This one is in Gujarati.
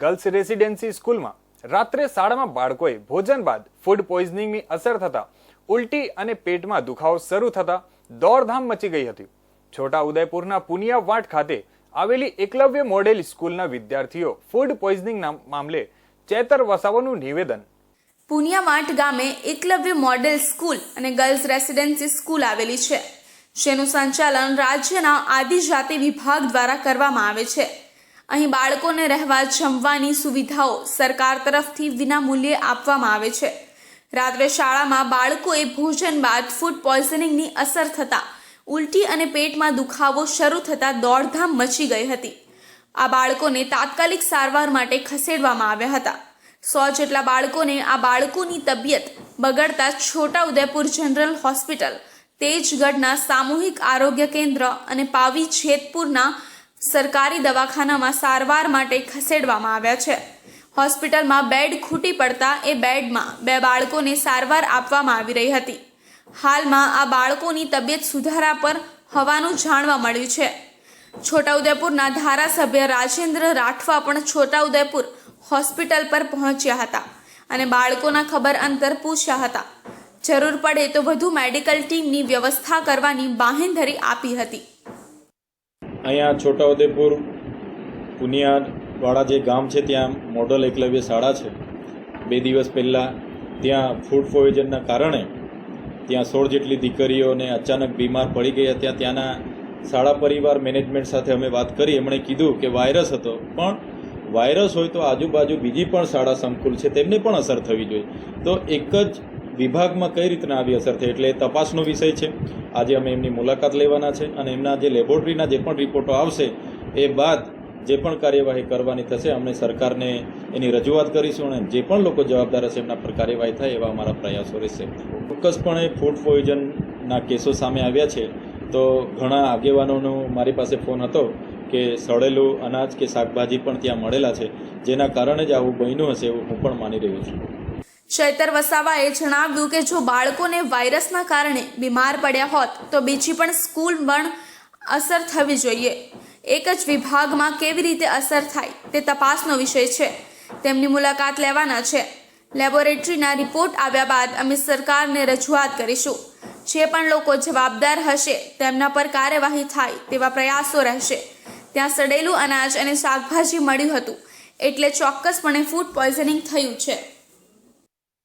ગર્લ્સ રેસિડેન્સી સ્કૂલમાં. રાત્રે શાળામાં બાળકોએ ભોજન બાદ ફૂડ પોઈઝનિંગની અસર થતા ઉલટી અને પેટમાં દુખાવો શરૂ થતા દોડધામ મચી ગઈ હતી. છોટા ઉદયપુરના પુનિયા વાટ ખાતે આવેલી એકલવ્ય મોડેલ સ્કૂલના વિદ્યાર્થીઓ ફૂડ પોઈઝનિંગ મામલે ચેતર વસાવાનું નિવેદન. પુનિયાવાટ ગામે એકલવ્ય મોડેલ સ્કૂલ અને ગર્લ્સ રેસિડેન્સી સ્કૂલ આવેલી છે, જેનું સંચાલન રાજ્યના આદિજાતિ વિભાગ દ્વારા કરવામાં આવે છે. અહીં બાળકોને રહેવા જમવાની સુવિધાઓ સરકાર તરફથી વિનામૂલ્યે આપવામાં આવે છે. રાત્રે શાળામાં બાળકોએ ભોજન બાદ ફૂડ પોઈઝનિંગની અસર થતાં ઉલટી અને પેટમાં દુખાવો શરૂ થતાં દોડધામ મચી ગઈ હતી. આ બાળકોને તાત્કાલિક સારવાર માટે ખસેડવામાં આવ્યા હતા. સો જેટલા બાળકોને આ બાળકોની તબિયત બગડતા છોટા ઉદયપુર જનરલ હોસ્પિટલ, તેજગઢના સામૂહિક આરોગ્ય કેન્દ્ર અને પાવી જેતપુરના સરકારી દવાખાનામાં સારવાર માટે ખસેડવામાં આવ્યા છે. હોસ્પિટલમાં બેડ ખૂટી પડતા એ બેડમાં બે બાળકોને સારવાર આપવામાં આવી રહી હતી. હાલમાં આ બાળકોની તબિયત સુધારા પર હોવાનું જાણવા મળ્યું છે. છોટાઉદેપુરના ધારાસભ્ય રાજેન્દ્ર રાઠવા પણ છોટાઉદેપુર હોસ્પિટલ પર પહોંચ્યા હતા અને બાળકોના ખબર અંતર પૂછ્યા હતા. જરૂર પડે તો વધુ મેડિકલ ટીમની વ્યવસ્થા કરવાની બાહેંધરી આપી હતી. અહીંયા છોટાઉદેપુર પુનિયાવાળા જે ગામ છે, ત્યાં મોડલ એકલવ્ય શાળા છે. બે દિવસ પહેલાં ત્યાં ફૂડ પોઈઝનના કારણે ત્યાં સોળ જેટલી દીકરીઓને અચાનક બીમાર પડી ગઈ હતા. ત્યાંના શાળા પરિવાર મેનેજમેન્ટ સાથે અમે વાત કરી. એમણે કીધું કે વાયરસ હતો, પણ વાયરસ હોય તો આજુબાજુ બીજી પણ શાળા સંકુલ છે. તેમને પણ અસર થવી જોઈએ. તો એક જ વિભાગમાં કઈ રીતના આવી અસર થઈ? એટલે એ તપાસનો વિષય છે. આજે અમે એમની મુલાકાત લેવાના છે અને એમના જે લેબોરેટરીના જે પણ રિપોર્ટો આવશે, એ બાદ જે પણ કાર્યવાહી કરવાની થશે, અમે સરકારને એની રજૂઆત કરીશું અને જે પણ લોકો જવાબદાર હશે, એમના પર કાર્યવાહી થાય એવા અમારા પ્રયાસો રહેશે. ચોક્કસપણે ફૂડ પોઈઝનના કેસો સામે આવ્યા છે. તો ઘણા આગેવાનોનો મારી પાસે ફોન હતો કે સડેલું અનાજ કે શાકભાજી પણ ત્યાં મળેલા છે. જેના કારણે જ આવું બન્યું હશે એવું હું પણ માની રહ્યો છું. ચૈતર વસાવાએ જણાવ્યું કે જો બાળકોને વાયરસના કારણે બીમાર પડ્યા હોત, તો બીજી પણ સ્કૂલ પણ અસર થવી જોઈએ. એક જ વિભાગમાં કેવી રીતે અસર થાય તે તપાસનો વિષય છે. તેમની મુલાકાત લેવાના છે. લેબોરેટરીના રિપોર્ટ આવ્યા બાદ અમે સરકારને રજૂઆત કરીશું. જે પણ લોકો જવાબદાર હશે, તેમના પર કાર્યવાહી થાય તેવા પ્રયાસો રહેશે. ત્યાં સડેલું અનાજ અને શાકભાજી મળ્યું હતું, એટલે ચોક્કસપણે ફૂડ પોઈઝનિંગ થયું છે.